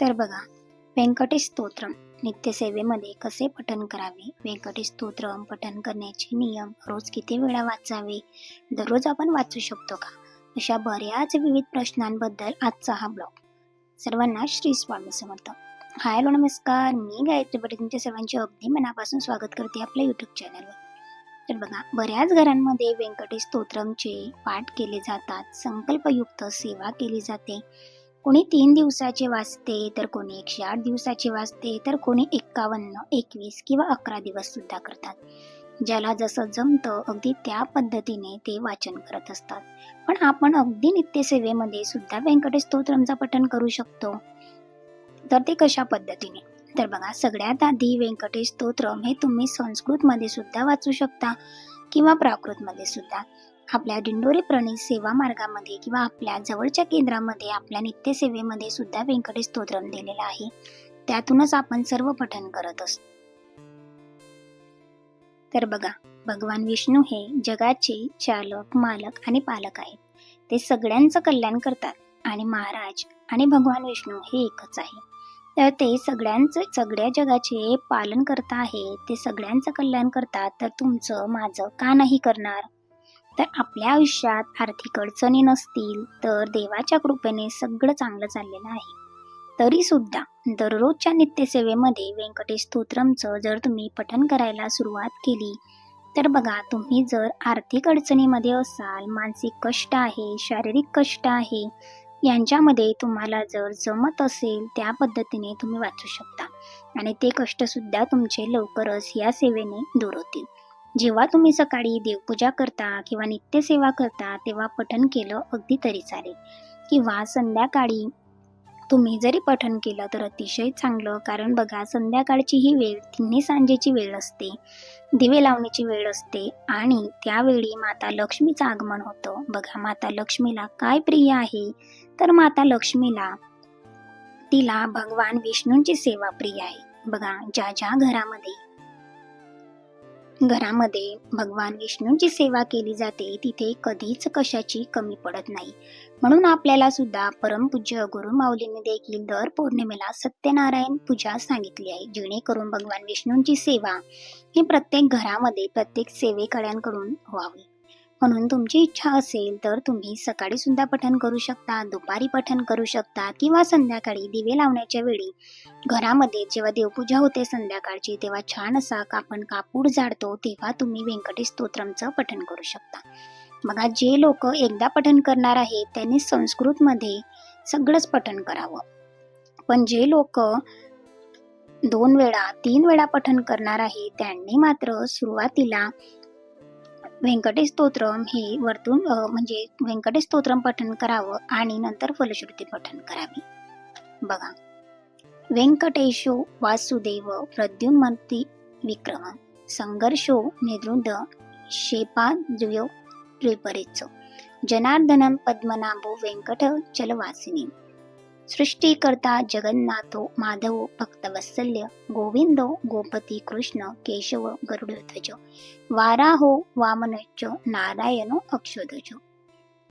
तर बघा व्यंकटेश स्तोत्रम. नित्यसेवेमध्ये कसे पठण करावे? व्यंकटेश स्तोत्रम पठण करण्याचे नियम रोज किती वेळा वाचावे? दररोज आपण वाचू शकतो का? अशा बऱ्याच विविध प्रश्नांबद्दल आजचा हा ब्लॉग. सर्वांना श्री स्वामी समर्थ. हाय हॅलो नमस्कार. मी गायत्री पटेल. तुमच्या सर्वांचे अगदी मनापासून स्वागत करते आपल्या युट्यूब चॅनलवर तर बघा बऱ्याच घरांमध्ये व्यंकटेश स्तोत्रमचे पाठ केले जातात. संकल्पयुक्त सेवा केली जाते. कोणी तीन दिवसाचे वाचते तर कोणी एकशे आठ दिवसाचे वाचते तर कोणी एक्कावन्न एकवीस किंवा अकरा दिवस सुद्धा करतात. ज्याला जसं जमतं अगदी त्या पद्धतीने ते वाचन करत असतात. पण आपण अगदी नित्यसेवेमध्ये सुद्धा व्यंकटेश स्तोत्रमचं पठण करू शकतो. तर ते कशा पद्धतीने? तर बघा सगळ्यात आधी व्यंकटेश स्तोत्रम हे तुम्ही संस्कृतमध्ये सुद्धा वाचू शकता किंवा प्राकृतमध्ये सुद्धा. आपल्या दिंडोरी प्रणित सेवा मार्गामध्ये किंवा आपल्या जवळच्या केंद्रामध्ये आपल्या नित्यसेवेमध्ये सुद्धा व्यंकटेश स्तोत्रम दिलेलं आहे. त्यातूनच आपण सर्व पठण करत असतो. तर बघा भगवान विष्णू हे जगाचे चालक मालक आणि पालक आहेत. ते सगळ्यांचं कल्याण करतात आणि महाराज आणि भगवान विष्णू हे एकच आहे. तर ते सगळ्यांचं सगळ्या जगाचे पालन करता आहे ते सगळ्यांचं कल्याण करतात तर तुमचं माझं का नाही करणार? तर आपल्या आयुष्यात आर्थिक अडचणी नसतील तर देवाच्या कृपेने सगळं चांगलं चाललेलं आहे. तरी सुद्धा दररोजच्या नित्यसेवेमध्ये व्यंकटेश स्तोत्रमचं जर तुम्ही पठन करायला सुरुवात केली तर बघा तुम्ही जर आर्थिक अडचणीमध्ये असाल मानसिक कष्ट आहे शारीरिक कष्ट आहे यांच्यामध्ये तुम्हाला जर जमत असेल त्या पद्धतीने तुम्ही वाचू शकता. आणि ते कष्टसुद्धा तुमचे लवकरच या सेवेने दूर होतील. जेव्हा तुम्ही सकाळी देवपूजा करता किंवा नित्यसेवा करता तेव्हा पठण केलं अगदी तरी चालेल. किंवा संध्याकाळी तुम्ही जरी पठण केलं तर अतिशय चांगलं कारण बघा संध्याकाळची ही वेळ तिन्ही सांजेची वेळ असते दिवे लावण्याची वेळ असते आणि त्यावेळी माता लक्ष्मीचं आगमन होतं. बघा माता लक्ष्मीला काय प्रिय आहे? तर माता लक्ष्मीला तिला भगवान विष्णूंची सेवा प्रिय आहे. बघा ज्या ज्या घरामध्ये घरामध्ये भगवान विष्णूंची सेवा केली जाते तिथे कधीच कशाची कमी पडत नाही. म्हणून आपल्याला सुद्धा परमपूज्य गुरु माऊलींनी देखील दर पौर्णिमेला सत्यनारायण पूजा सांगितली आहे जेणेकरून भगवान विष्णूंची सेवा ही प्रत्येक घरामध्ये प्रत्येक सेवेकड्यांकडून व्हावी. म्हणून तुमची इच्छा असेल तर तुम्ही सकाळी सुद्धा पठण करू शकता दुपारी पठण करू शकता किंवा संध्याकाळी दिवे लावण्याच्या वेळी. घरामध्ये जेव्हा देवपूजा होते संध्याकाळची तेव्हा छान असा आपण कापूर जाडतो तेव्हा तुम्ही व्यंकटेश स्तोत्रमचं पठण करू शकता. बघा जे लोक एकदा पठण करणार आहेत त्यांनी संस्कृतमध्ये सगळंच पठण करावं. पण जे लोक दोन वेळा तीन वेळा पठण करणार आहे त्यांनी मात्र सुरुवातीला व्यंकटेश स्तोत्रम हे वरतून म्हणजे व्यंकटेश स्तोत्रम पठण करावं आणि नंतर फलश्रुती पठण करावी. बघा. व्यंकटेशो वासुदेव प्रद्युमती विक्रम संघर्षो निरुद्ध शेपाद्यो विपरीच जनार्दनम पद्मनाभो व्यंकट चलवासिनी सृष्टीकर्ता जगन्नाथो माधव भक्तवत्सल्य गोविंदो गोपती कृष्ण केशव गरुडध्वज वाराहो वामनच नारायणो अक्षध्वज.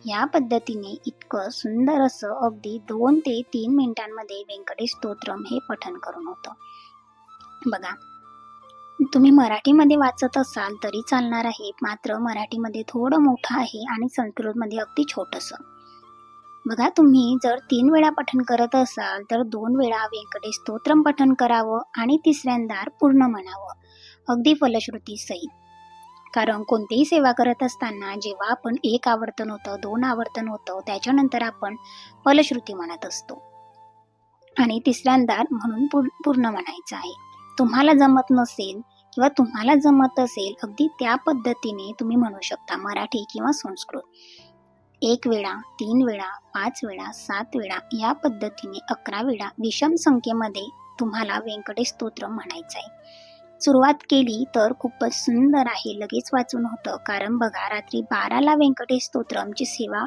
या पद्धतीने इतकं सुंदर असं अगदी दोन ते तीन मिनिटांमध्ये व्यंकटेश स्तोत्रम हे पठन करून होतं. बघा तुम्ही मराठीमध्ये वाचत असाल तरी चालणार आहे मात्र मराठीमध्ये थोडं मोठं आहे आणि संस्कृतमध्ये अगदी छोटंसं. बघा तुम्ही जर तीन वेळा पठण करत असाल तर दोन वेळा व्यंकटेश स्तोत्रम पठण करावं आणि तिसऱ्यांदा पूर्ण म्हणावं. अगदी फलश्रुती सहित कारण कोणतीही सेवा करत असताना जेव्हा आपण एक आवर्तन होतं दोन आवर्तन होतं त्याच्यानंतर आपण फलश्रुती म्हणत असतो. आणि तिसऱ्यांदा म्हणून पूर्ण म्हणायचं आहे. तुम्हाला जमत नसेल किंवा तुम्हाला जमत असेल अगदी त्या पद्धतीने तुम्ही म्हणू शकता मराठी किंवा संस्कृत. एक वेळा तीन वेळा पाच वेळा सात वेळा या पद्धतीने अकरा वेळा विषम संख्येमध्ये तुम्हाला व्यंकटेश स्तोत्र म्हणायचं आहे. सुरुवात केली तर खूपच सुंदर आहे लगेच वाचून होतं. कारण बघा रात्री बाराला व्यंकटेश स्तोत्रमची सेवा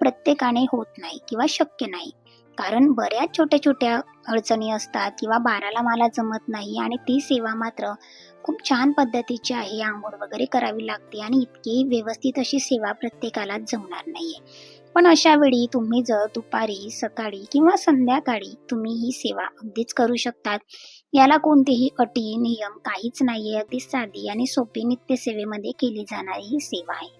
प्रत्येकाने होत नाही किंवा शक्य नाही. कारण बऱ्याच छोट्या छोट्या अडचणी असतात किंवा बाराला मला जमत नाही आणि ती सेवा मात्र खूप छान पद्धतीची आहे आंघोळ वगैरे करावी लागते आणि इतकी व्यवस्थित अशी सेवा प्रत्येकाला जमणार नाहीये. पण अशा वेळी तुम्ही जर दुपारी सकाळी किंवा संध्याकाळी तुम्ही ही सेवा अगदीच करू शकतात. याला कोणतेही अटी नियम काहीच नाहीये. अगदी साधी आणि सोपी नित्यसेवेमध्ये केली जाणारी ही सेवा आहे.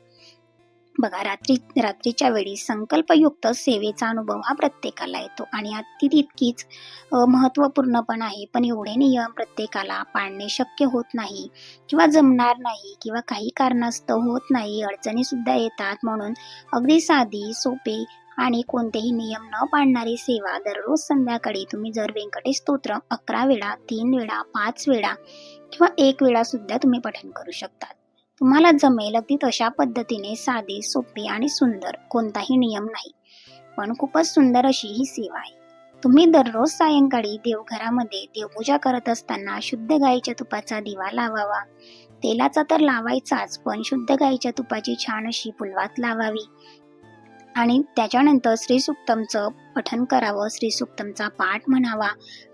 बघा रात्री रात्रीच्या वेळी संकल्पयुक्त सेवेचा अनुभव हा प्रत्येकाला येतो आणि ती तितकीच महत्त्वपूर्ण पण आहे. पण एवढे नियम प्रत्येकाला पाळणे शक्य होत नाही किंवा जमणार नाही किंवा काही कारणास्तव होत नाही अडचणीसुद्धा येतात. म्हणून अगदी साधी सोपे आणि कोणतेही नियम न पाळणारी सेवा दररोज संध्याकाळी तुम्ही जर व्यंकटेश स्तोत्र अकरा वेळा तीन वेळा पाच वेळा किंवा एक वेळा सुद्धा तुम्ही पठण करू शकतात. तुम्हाला जमेल अगदी तशा पद्धतीने साधी सोपी आणि सुंदर. कोणताही नियम नाही. पण खूपच सुंदर अशी ही सेवा आहे. तुम्ही दररोज सायंकाळी देवघरामध्ये देवपूजा करत असताना शुद्ध गाईच्या तुपाचा दिवा लावावा. तेलाचा तर लावायचाच पण शुद्ध गाईच्या तुपाची छान अशी पुलवात लावावी. आणि त्याच्यानंतर श्रीसुक्तमचं पठन करावं श्रीसुक्तमचा पाठ म्हणावा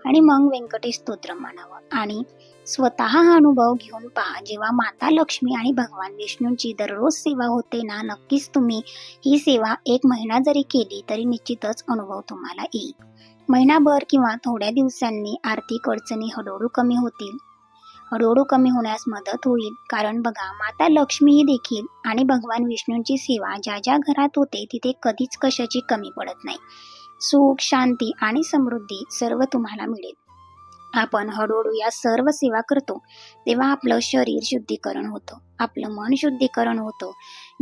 आणि मग व्यंकटेश स्तोत्र म्हणावं. आणि स्वतः हा अनुभव घेऊन पहा. जेव्हा माता लक्ष्मी आणि भगवान विष्णूंची दररोज सेवा होते ना नक्कीच तुम्ही ही सेवा एक महिना जरी केली तरी निश्चितच अनुभव तुम्हाला येईल. महिनाभर किंवा थोड्या दिवसांनी आर्थिक अडचणी हळूहळू कमी होतील. हळूहळू कमी होण्यास मदत होईल. कारण बघा माता लक्ष्मी ही देखील आणि भगवान विष्णूंची सेवा ज्या ज्या घरात होते तिथे कधीच कशाची कमी पडत नाही. सुख शांती आणि समृद्धी सर्व तुम्हाला मिळेल. आपण हळूहळू या सर्व सेवा करतो तेव्हा आपलं शरीर शुद्धीकरण होतं. आपलं मन शुद्धीकरण होतं.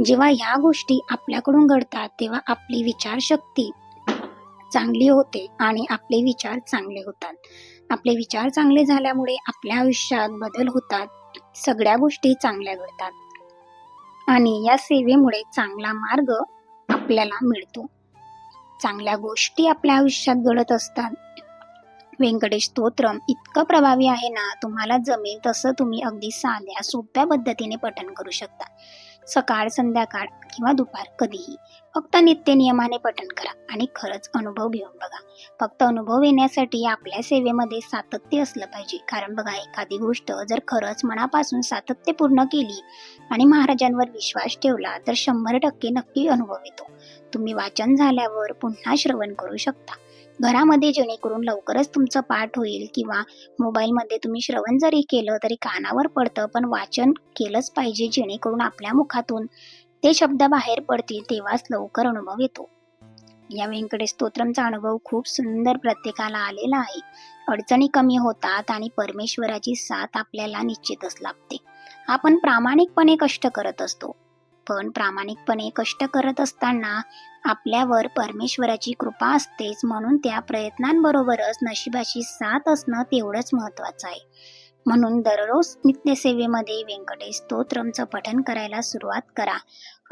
जेव्हा ह्या गोष्टी आपल्याकडून घडतात तेव्हा आपली विचारशक्ती चांगली होते आणि आपले विचार चांगले होतात. आपले विचार चांगले झाल्यामुळे आपल्या आयुष्यात बदल होतात. सगळ्या गोष्टी चांगल्या घडतात. आणि या सेवेमुळे चांगला मार्ग आपल्याला मिळतो. चांगल्या गोष्टी आपल्या आयुष्यात घडत असतात. व्यंकटेश स्तोत्रम इतकं प्रभावी आहे ना तुम्हाला जमेल तसं तुम्ही अगदी साध्या सोप्या पद्धतीने पठण करू शकता. सकाळ संध्याकाळ किंवा दुपार कधीही. फक्त नित्य नियमाने पठण करा आणि खरंच अनुभव घेऊन बघा. फक्त अनुभव येण्यासाठी आपल्या सेवेमध्ये सातत्य असलं पाहिजे. कारण बघा एखादी गोष्ट जर खरंच मनापासून सातत्य पूर्ण केली आणि महाराजांवर विश्वास ठेवला तर शंभर टक्के नक्की अनुभव येतो. तुम्ही वाचन झाल्यावर पुन्हा श्रवण करू शकता. घरामध्ये जेणेकरून लवकरच तुमचं पाठ होईल किंवा मोबाईलमध्ये तुम्ही श्रवण जरी केलं तरी कानावर पडतं पण वाचन केलंच पाहिजे जेणेकरून आपल्या मुखातून ते शब्द बाहेर पडतील तेव्हाच लवकर अनुभव येतो. या व्यंकटेश स्तोत्रमचा अनुभव खूप सुंदर प्रत्येकाला आलेला आहे. अडचणी कमी होतात आणि परमेश्वराची साथ आपल्याला निश्चितच लाभते. आपण प्रामाणिकपणे कष्ट करत असतो. पण प्रामाणिकपणे कष्ट करत असताना आपल्यावर परमेश्वराची कृपा असतेच म्हणून त्या प्रयत्नांबरोबरच नशिबाची साथ असणं तेवढंच महत्वाचं आहे. म्हणून दररोज नित्यसेवेमध्ये व्यंकटेश स्तोत्रमचं पठन करायला सुरुवात करा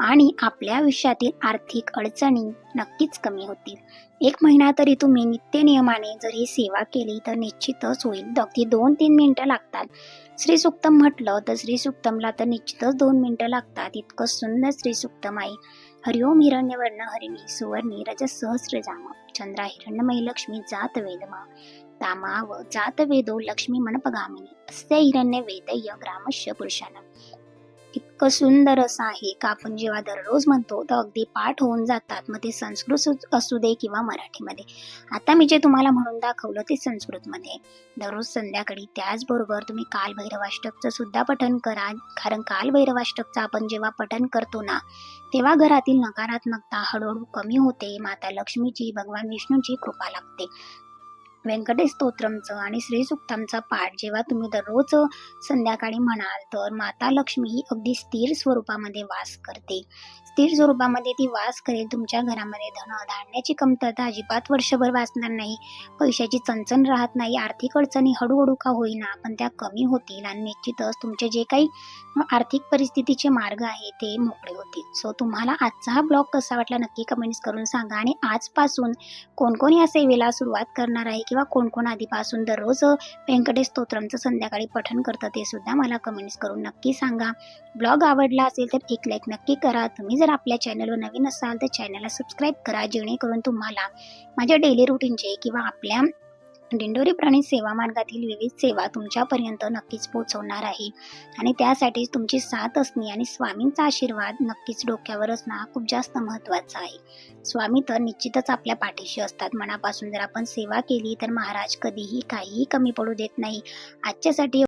आणि आपल्या आयुष्यातील आर्थिक अडचणी नक्कीच कमी होतील. एक महिना तरी तुम्ही नित्य नियमाने जर ही सेवा केली तर निश्चितच होईल. अगदी दोन तीन मिनिटं लागतात. श्रीसुक्तम म्हटलं तर श्रीसुक्तमला तर निश्चितच दोन मिनिटं लागतात. इतकं सुंदर श्रीसुक्तम आहे हरिओम हिरण्यवर्ण हरिणी सुवर्णी रज सहस्रजाम चंद्रा हिरण्यमयी लक्ष्मी जात वेदमा. तामाव जात वेदो लक्ष्मी मनपगामिनी. अस्य हिरण्य वेदय ग्रामस्य पुरुषानं इतकं सुंदर असं आहे का? आपण जेव्हा दररोज म्हणतो तर अगदी पाठ होऊन जातात. मग ते संस्कृत असू दे किंवा मराठीमध्ये. आता मी जे तुम्हाला म्हणून दाखवलं ते संस्कृतमध्ये. दररोज संध्याकाळी त्याचबरोबर तुम्ही कालभैरवाष्टकचं सुद्धा पठन करा. कारण कालभैरवाष्टकचं आपण जेव्हा पठन करतो ना तेव्हा घरातील नकारात्मकता हळूहळू कमी होते. माता लक्ष्मीची भगवान विष्णूची कृपा लागते. व्यंकटेश स्तोत्रमचं आणि श्रीसुक्तामचा पाठ जेव्हा तुम्ही दररोज संध्याकाळी म्हणाल तर माता लक्ष्मी ही अगदी स्थिर स्वरूपामध्ये वास करते. स्थिर स्वरूपामध्ये ती वास करेल तुमच्या घरामध्ये धन धान्याची कमतरता अजिबात वर्षभर वाचणार नाही. पैशाची चणचण राहत नाही आर्थिक अडचणी हळूहळू का होईना पण त्या कमी होतील आणि निश्चितच तुमचे जे काही आर्थिक परिस्थितीचे मार्ग आहे ते मोकळे होतील. सो तुम्हाला आजचा हा ब्लॉग कसा वाटला नक्की कमेंट्स करून सांगा आणि आजपासून कोण कोण या सेवेला सुरुवात करणार आहे की किंवा कोण कोण आधीपासून दररोज व्यंकटेश स्तोत्रमचं संध्याकाळी पठण करतं ते सुद्धा मला कमेंट्स करून नक्की सांगा. ब्लॉग आवडला असेल तर एक लाईक नक्की करा. तुम्ही जर आपल्या चॅनलवर नवीन असाल तर चॅनलला सबस्क्राईब करा जेणेकरून तुम्हाला माझ्या डेली रुटीनचे किंवा आपल्या दिंडोरी प्राणी सेवा मार्गातील विविध सेवा तुमच्यापर्यंत नक्कीच पोहोचवणार आहे. आणि त्यासाठी तुमची साथ असणे आणि स्वामींचा आशीर्वाद नक्कीच डोक्यावर असणं हा खूप जास्त महत्त्वाचा आहे. स्वामी तर निश्चितच आपल्या पाठीशी असतात. मनापासून जर आपण सेवा केली तर महाराज कधीही काहीही कमी पडू देत नाही. आजच्यासाठी